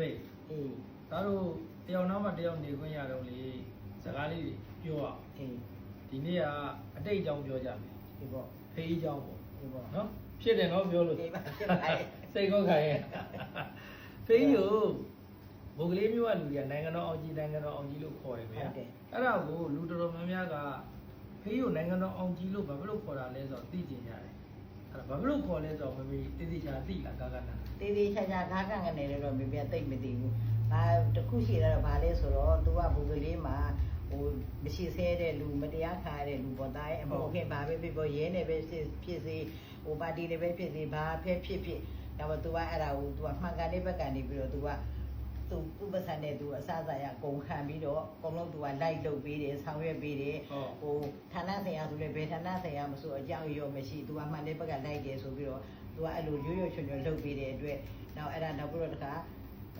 ဟေးအေးဒါတို့တယောက်နောက်မှတယောက်နေခွင့်ရတော့လေစကားလေးတွေပြောအောင်အေးဒီနေ့ကအတိတ်အကြောင်းပြောကြမယ်ဒီပေါ့ဖေးအကြောင်းပေါ့ဒီပေါ့နော်ဖြစ်တယ်နော်ပြောလို့အေးပါဖြစ်ပါရဲ့စိတ်ကောက်ခိုင်းရဲ့ဖေးယူဘုတ်ကလေးမျိုးကလူတွေကနိုင်ငံတော်အောင်ကြီးနိုင်ငံတော်အောင်ကြီးလို့ခေါ်တယ်ဗျာအဲ့ဒါကိုလူတော်တော်များများကဖေးယူနိုင်ငံတော်အောင်ကြီးလို့ဘာဖြစ်လို့ခေါ်တာလဲဆိုတော့သိကျင်ကြတယ် အဲ့ဒါဘာဖြစ်လို့ခေါ်လဲဆိုတော့မမေတိတိကျကျသိလားကာကနာ တေးသေးချာချာကားကန့်ကနေလည်းတော့မပြတ်သိမ့်မသိဘူး။ဘာတခုရှိတော့ဗာလဲဆိုတော့ तू ကဘုကလေးမှာဟိုမရှိဆဲတဲ့လူမတရားခါတဲ့လူပေါ်သားရဲ့အမောခင်ဘာပဲဖြစ်ဖြစ်ရဲနေပဲဖြစ်ဖြစ်စေဟိုပါတီတွေပဲဖြစ်စေဘာဖြစ်ဖြစ်ဖြစ်ဒါပေမဲ့ तू ကအဲ့ဒါကို तू ကမှန်ကန်တဲ့ဘက်ကနေပြီးတော့ तू က သူသူ့ပစံနဲ့ तू အစအစရအကုန်ခံပြီးတော့အကုန်လုံး तू ကလိုက်လုပ်ပေးတယ်ဆောင်ရွက်ပေးတယ်ဟုတ်ဟိုဌာနဆိုင်ရာဆိုလည်းဘယ်ဌာနဆိုင်ရာမဆိုအကြောင်းရောမရှိသူကမှန်တဲ့ဘက်ကလိုက်တယ်ဆိုပြီးတော့သူကအဲ့လိုရွရွချွန်ချွန်လုပ်ပေးတဲ့အတွက်နောက်အဲ့ဒါနောက်ပြီးတော့တခါ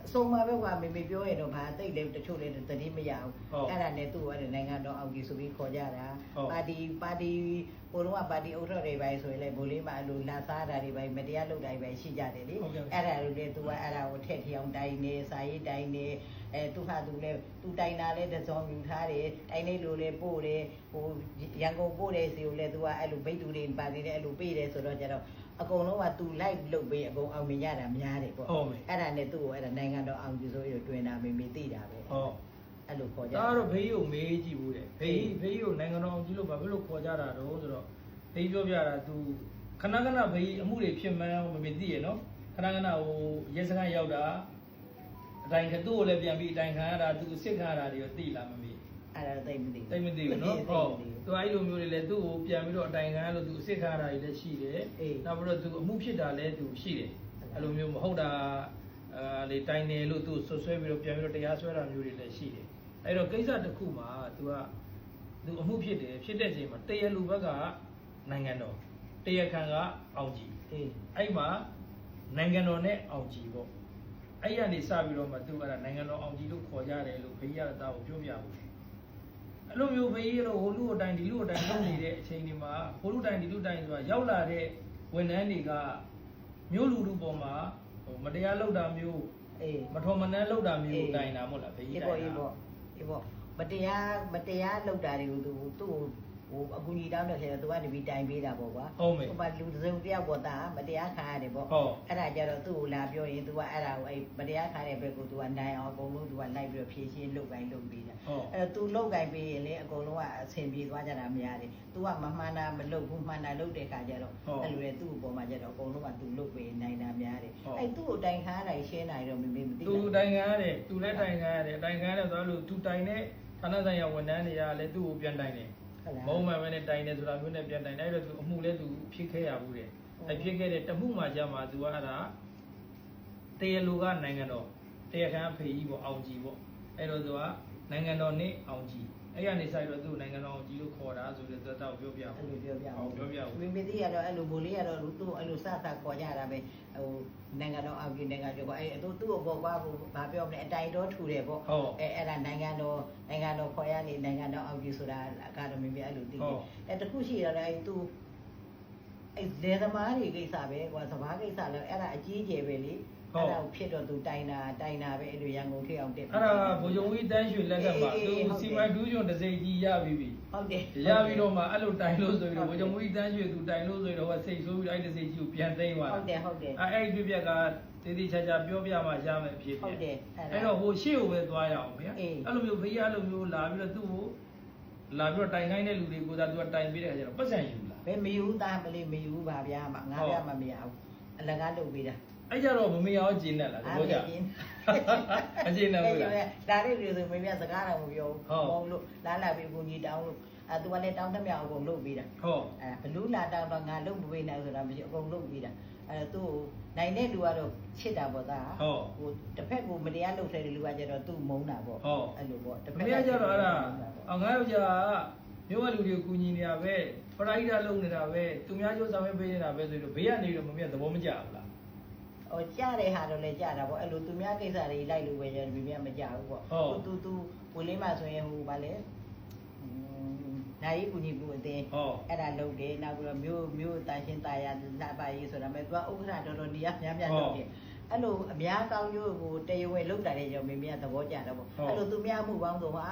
အဆုံးမပဲကွာမေမေပြောရင်တော့ဘာတိတ်လဲတချို့လည်းသတိမရဘူးအဲ့ဒါနဲ့သူ့ကိုအဲ့ဒါနိုင်ငံတော်အောင်ကြီးဆိုပြီးခေါ်ကြတာပါတီပါတီ ဟိုတော့ကပါတီအုပ်တော်တွေပိုင်းဆိုရင်လည်းဘိုးလေးမအဲ့လိုလာစားတာတွေပိုင်းမတရားလုပ်တာတွေပိုင်းရှိကြတယ်လေအဲ့ဒါလိုလေသူကအဲ့ဒါကိုထက်ထအောင်တိုင်းနေစာရေးတိုင်းနေအဲသူဟာသူလည်းသူတိုင်တာလည်းတစောယူထားတယ်တိုင်းနေလိုလည်းပို့တယ်ဟိုရန်ကုန်ပို့တဲ့စီကိုလည်းသူကအဲ့လိုဘိတ်တူတွေပါနေတယ်အဲ့လိုပေးတယ်ဆိုတော့ကျတော့အကုန်လုံးကသူလိုက်လုပ်ပေးအကုန်အောင်မြင်ရတာများတယ်ပေါ့ဟုတ်မယ်အဲ့ဒါနဲ့သူ့ကိုအဲ့ဒါနိုင်ငံတော်အောင်ကြီးဆိုပြီးတွင်တာမေမေသိတာပဲဟုတ် အဲ့လိုခေါ်ကြဒါကတော့ဘေးကိုမေးကြည့်ဘူးတဲ့ဘေးဘေးကိုနိုင်ငံတော်အောင်ကြီးလို့ဘာဖြစ်လို့ခေါ်ကြတာတော့ဆိုတော့ဘေးပြောပြတာသူခဏခဏဘေးအမှုတွေဖြစ်မှန်းမမသိရနော်ခဏခဏဟိုရဲစခန်းရောက်တာအတိုင်းကသူ့ကိုလည်းပြန်ပြီးအတိုင်းခံရတာသူအစ်စ်ခံရတာတွေတော့သိလားမမေးအဲ့ဒါသိမသိသိမသိဘူးနော်ဟုတ်သူအဲ့လိုမျိုးတွေလည်းသူ့ကိုပြန်ပြီးတော့အတိုင်ခံလို့သူအစ်စ်ခါတာတွေလည်းရှိတယ်နောက်ပြီးတော့သူအမှုဖြစ်တာလည်းသူရှိတယ်အဲ့လိုမျိုးမဟုတ်တာအဲလေတိုင်တယ်လို့သူဆွဆွဲပြီးတော့ပြန်ပြီးတော့တရားစွဲတာမျိုးတွေလည်းရှိတယ် အဲ့တော့ကိစ္စတစ်ခုမှာ तू ကသူအမှုဖြစ်တယ်ဖြစ်တဲ့ချိန်မှာတရားလူဘက်ကနိုင်ငံတော်တရားခံကအောင်ကြည်အေးအဲ့မှာနိုင်ငံတော်နဲ့အောင်ကြည်ပေါ့အဲ့ရနေစပြီးတော့မှသူအဲ့ဒါနိုင်ငံတော်အောင်ကြည်လို့ခေါ်ကြတယ်လို့ဘေးရတာကိုပြောပြဘူးအဲ့လိုမျိုးဘေးရတော့ဟိုလူအတိုင်းဒီလူအတိုင်းလုပ်နေတဲ့အချိန်ဒီမှာဟိုလူတိုင်းဒီလူတိုင်းဆိုတာရောက်လာတဲ့ဝန်ထမ်းတွေကမျိုးလူလူပေါ်မှာဟိုမတရားလုပ်တာမျိုးအေးမထော်မနှမ်းလုပ်တာမျိုးတိုင်တာမို့လားဘေးရအေးတိုပေါ့င်အေးတာ ပေါ့အေးပေါ့မတရားမတရားလုပ်တာတွေကိုသူသူ့ ဟိုအကူကြီးတောင်းတဲ့ဆရာသူကနေပြီးတိုင်ပေးတာပေါ့ကွာ ဟုတ်မယ် ဟိုပါလူတစ်စုံတစ်ယောက်ပေါ့တာမတရားခံရတယ်ပေါ့ ဟုတ် အဲ့ဒါကြတော့သူ့ကိုလာပြောရင် तू ကအဲ့ဒါကိုအဲ့မတရားခံတဲ့ဘက်ကို तू ကနိုင်အောင်အကုန်လုံး तू ကလိုက်ပြီးတော့ဖြည့်ရှင်းလုပ်ကိုင်းလုပ်ပေးတာ ဟုတ် အဲ့တော့ तू လုပ်ကိုင်းပေးရင်လေအကုန်လုံးကအဆင်ပြေသွားကြတာများတယ် तू ကမမှန်တာမလုပ်ဘူးမှန်တာလုပ်တဲ့ခါကျတော့ ဟုတ် အဲ့လိုလေသူ့အပေါ်မှာကျတော့အကုန်လုံးက तू လုပ်ပေးနိုင်တာများတယ် ဟုတ် အဲ့သူ့ကိုတိုင်ခါရတာရှင်းနိုင်တော့မမေမသိ သူတိုင်ခံရတယ်သူလည်းတိုင်ခံရတယ်တိုင်ခံရတယ်ဆိုတော့လို့သူတိုင်တဲ့ဌာနဆိုင်ရာဝန်ထမ်းတွေကလည်းသူ့ကိုပြန်တိုင်တယ် ဟုတ်လား မုံမှန်ပဲနဲ့တိုင်တယ်ဆိုတာမျိုးနဲ့ပြန်တိုင်တယ်အဲ့တော့သူအမှုလဲသူဖြစ်ခဲ့ရဘူးတဲ့အဲ့ဖြစ်ခဲ့တဲ့တမှုမှကြာမှသူကအဲ့ဒါတရားလူကနိုင်ငံတော်တရားခံဖေကြီးပေါ့အောင်ကြီးပေါ့အဲ့တော့သူကနိုင်ငံတော်နဲ့အောင်ကြီး အဲ့ရနေဆိုင်တော့သူ့နိုင်ငံတော်အောင်ကြီးလို့ခေါ်တာဆိုတဲ့သက်တော့ပြောပြအဲ့လိုပြောပြအောင်ပြောပြအောင်မမေသိရတော့အဲ့လိုဘိုးလေးကတော့သူ့အဲ့လိုစသခေါ်ကြတာပဲဟိုနိုင်ငံတော်အောင်ကြီးနိုင်ငံကျော်ကအဲ့သူ့သူ့ကိုပေါ့ကွာဟိုဘာပြောမလဲအတိုင်တော်ထူတယ်ပေါ့ဟုတ်အဲအဲ့ဒါနိုင်ငံတော်နိုင်ငံတော်ခေါ်ရနေနိုင်ငံတော်အောင်ကြီးဆိုတာအကာဒမီမြအဲ့လိုသိဟုတယ်တ်အဲတခုရှိရတယ်အဲသူအဲလေသမားတွေကိစ္စပဲကွာစဘာကိစ္စလဲအဲ့ဒါအကြီးကျယ်ပဲလေဟုတ် အဲ့ဒါကိုဖြစ်တော့သူတိုင်တာတိုင်တာပဲအဲ့လိုရန်ကုန်ထိအောင်တက်အဲ့ဒါကဗိုလ်ချုပ်ဝီတန်းရွှေလက်ထက်မှာအေးသူအေးဟုတ်တယ်စီမံဒူးကျွန်းတစ်စိတ်ကြီးရပြီးပြီဟုတ်တယ်ရပြီးတော့မှအဲ့လိုတိုင်လို့ဆိုပြီးတော့ဗိုလ်ချုပ်ဝီတန်းရွှေသူတိုင်လို့ဆိုပြီးတော့စိတ်ဆိုးပြီးအဲ့တစ်စိတ်ကြီးကိုပြန်သိမ်းသွားဟုတာတ်တယ်ဟုတ်တယ်အဲ့အဲ့ဒီပြက်ကတည်တည်ချာချာပြောပြမှရမယ်ဖြစ်ဟုတ်တယ်အဲ့ဒါအဲ့တော့ဟိုရှေ့ကိုပဲသွားရအောင်ဗျာအေးအဲ့လိုမျိုးဘေးရအဲ့လိုမျိုးလာပြီးတော့သူ့ကိုလာပြီးတော့တိုင်ခိုင်းတဲ့လူတွေကိုသာသူကတိုင်ပေးတဲ့အခါကျတော့ပတ်စံယူလာဘယ်မယူသားမလေးမယူပါဗျာမငါပြမမရဘူးအလကားလုပ်ပေးတာ အဲ့ကြတော့မမေအောင်ကျင်းနဲ့လားသဘောကျအကျင်းနဲ့ဘူးလားဒါလေးတွေဆိုမင်းပြစကားတော့မပြောဟုတ်ဘူးလို့လာလာပြီးကိုကြီးတောင်းလို့အဲသူကလည်းတောင်းတမြောက်အကုန်လုပ်ပေးတာဟုတ်အဲဘလူးလာတောင်းတော့ငါလုပ်မပေးနိုင်ဆိုတာမရှိအကုန်လုပ်ပေးတာအဲသူ့ကိုနိုင်တဲ့လူကတော့ချစ်တာပေါ့သားဟုတ်ဟိုတစ်ဖက်ကိုမတရားလုပ်တဲ့လူကကျတော့သူ့မုန်းတာပေါ့ဟုတ်အဲ့လိုပေါ့တစ်မင်းကကြတော့အဲ့ဒါအောင်ငါတို့ကြာမြို့ကလူတွေကိုကူညီနေတာပဲပရိုက်တာလုပ်နေတာပဲသူများကျိုးဆောင်ရွက်ပေးနေတာပဲဆိုတော့ဘေးကနေတော့မမေသဘောမကျဘူးလား ဟိုကြားတဲ့ဟာတော့လည်းကြားတာပေါ့အဲ့လိုသူများကိစ္စတွေလိုက်လို့ပဲရလူများမကြဘူးပေါ့ဟုတ်သူသူဝင်လေးမှဆိုရင်ဟိုဗာလဲနိုင်ကူညီမှုအတင်းအဲ့ဒါလုပ်တယ်နောက်ပြီးတော့မြို့မြို့တန်ရှင်းတာယာလာပါရေးဆိုတာမဲ့သူကဥက္ကဋ္ဌတော်တော်နေရာများများလုပ်တယ်အဲ့လိုအများကောင်းကျိုးကိုတရဝဲလောက်တာတဲ့ကြောင့်မင်းမကသဘောကျတော့ပေါ့အဲ့လိုသူများမှုပေါင်းဆိုဟာ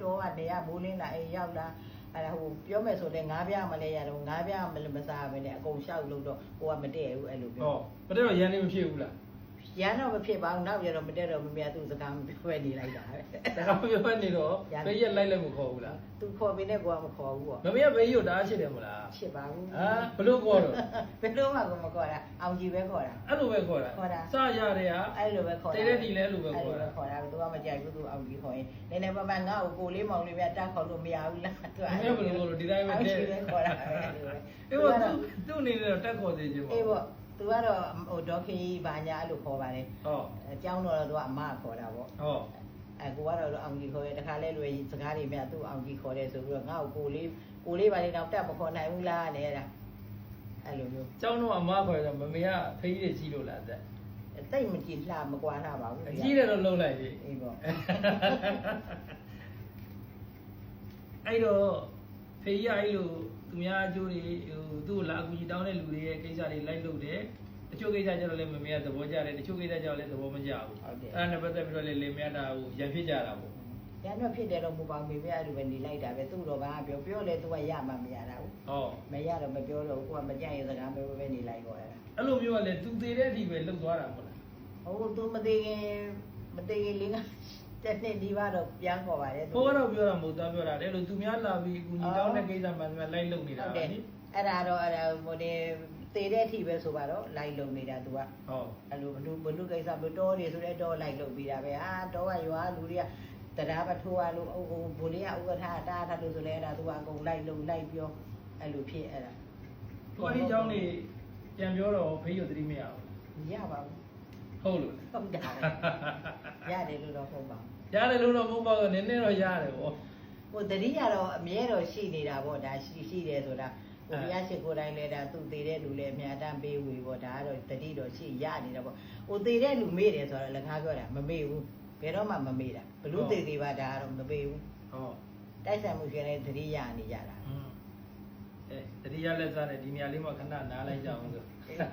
တော်ကနေရမိုးလင်းလာအေးရောက်လာ အဲ့ဒါဟိုပြောမယ်ဆိုလည်းငါးပြားမလဲရတော့ငါးပြားမလဲမစားဘဲနဲ့အကုန်လျှောက်လို့တော့ဟိုကမတည့်ဘူးအဲ့လိုပြောဟောမတက်တော့ရန်နေမဖြစ်ဘူးလား ရန်တော့မဖြစ်ပါဘူးနောက်ကျတော့မတည့်တော့မမြတ်သူစကားမပြောဘဲနေလိုက်တာပဲဒါကပြောနေတော့ဘေးရက်လိုက်လည်းမခေါ်ဘူးလားသူခေါ်ပြီးနဲ့ကိုကမခေါ်ဘူးပေါ့မမေကဘေးကြီးကိုတားချစ်တယ်မလားဖြစ်ပါဘူးဟာဘလို့ခေါ်တော့ဘယ်လိုမှကိုမခေါ်တာအောင်ကြီးပဲခေါ်တာအဲ့လိုပဲခေါ်တာခေါ်တာစရတယ်ဟာအဲ့လိုပဲခေါ်တာတဲတဲ့ဒီလဲအဲ့လိုပဲခေါ်တာခေါ်တာသူကမကြိုက်ဘူးသူအောင်ကြီးခေါ်ရင်နည်းနည်းပါးပါးငါ့ကိုကိုလေးမောင်လေးများတက်ခေါ်လို့မရဘူးလားသူကမမေဘလို့ခေါ်လို့ဒီတိုင်းပဲအောင်တဲ့ကြီးပဲခေါ်တာပဲအေးဘောသူသူ့အနေနဲ့တော့တက်ခေါ်သေးခြင်းပေါ့အေးပေါ့ သူကတော့ဟိုဒေါခင်ကြီးဘာညာအဲ့လိုခေါ်ပါတယ် ဟော အเจ้าတော့သူကအမခေါ်တာပေါ့ ဟော အဲကိုကတော့အောင်ကြီးခေါ်ရတခါလဲလွယ်စကားတွေမြသူ့အောင်ကြီးခေါ်တယ်ဆိုပြီးတော့ငါ့ကိုကိုလေးကိုလေးပါလေးတော့တက်မခေါ်နိုင်ဘူးလားနဲ့အဲ့ဒါအဲ့လိုမျိုး ကျောင်းတော့အမခေါ်တယ်မမေကဖေးကြီးကြီးလို့လားတဲ့ တိတ်မကြည့်လှမကွာလှပါဘူး အကြီးတယ်တော့လုံးလိုက်ပြီ အေးပေါ့ အဲ့တော့ ဖေးကြီးအဲ့လိုသူများအကျိုးတွေဟိုသူ့ကိုလာအကူကြီးတောင်းတဲ့လူတွေရဲ့ကိစ္စတွေလိုက်လုပ်တယ်တချို့ကိစ္စကျတော့လည်းမမေကသဘောကျတယ်တချို့ကိစ္စကျတော့လည်းသဘောမကျဘူးဟုတ်တယ်အဲ့ဒါနဲ့ပတ်သက်ပြီးတော့လည်းလေမရတာဟိုရံဖြစ်ကြတာပေါ့ရန်တော့ဖြစ်တယ်တော့မပေါ့မေပြအဲ့လိုပဲနေလိုက်တာပဲသူ့တော့ဘာပြောပြောလဲသူကရမှမရတာဘူးဟောမရတော့မပြောတော့ဘူးကိုကမကြိုက်ရင်စကားပဲပဲနေလိုက်တော့အဲ့ဒါအဲ့လိုမျိုးကလည်းသူသေးတဲ့အထိပဲလှုပ်သွားတာမဟုတ်လားဟုတ်သူမသေးခင်မသေးခင်လေးက တစ်နှစ်လေးပါတော့ပြန်ခေါ်ပါတယ်သူဟိုကတော့ပြောတာမဟုတ်သားပြောတာလေလို့သူများလာပြီးကူညီတောင်းတဲ့ကိစ္စမှသူများလိုက်လုံနေတာပါလေအဲ့ဒါတော့အဲ့ဒါဟိုနေသေးတဲ့အထိပဲဆိုပါတော့လိုက်လုံနေတာသူကဟုတ်အဲ့လိုဘလူဘလူကိစ္စဘတော်နေဆိုတော့တော့လိုက်လုံပြီးတာပဲအာတော့ကရွာလူတွေကတရားပထိုးအားလို့ဟိုဘိုးလေးကဥက္ကဋ္ဌတားထားလို့ဆိုလဲအဲ့ဒါသူကအကုန်လိုက်လုံလိုက်ပြောအဲ့လိုဖြစ်အဲ့ဒါသူအဲ့ဒီကြောင့်နေပြန်ပြောတော့ဖေးရသတိမရဘူးမရပါဘူးဟုတ်လို့ဟုတ်တာ ရတယ်လို့တော့ဟုတ်ပါရတယ်လို့တော့မဟုတ်ပါဘူးနည်းနည်းတော့ရတယ်ဗောဟိုတတိယတော့အမြဲတော့ရှိနေတာပေါ့ဒါရှိရှိတယ်ဆိုတာဟိုအဲဘုရားရှိခိုးတိုင်းလဲဒါသူသေးတဲ့လူလဲအများတန်းပေးဝေပေါ့ဒါကတော့တတိတော့ရှိရနေတာပေါ့ဟိုသေးတဲ့လူမေ့တယ်ဆိုတော့လည်းငါပြောတာမမေ့ဘူးဘယ်တော့မှမမေ့တာဘလူသေးသေးပါဒါကတော့မမေ့ဘူးဟောတိုက်ဆိုင်မှုရှင်တဲ့တတိယနေကြတာอืมအဲတတိယလက်စားနဲ့ဒီနေရာလေးမှာခဏနားလိုက်ကြအောင်ဆိုအေးပါ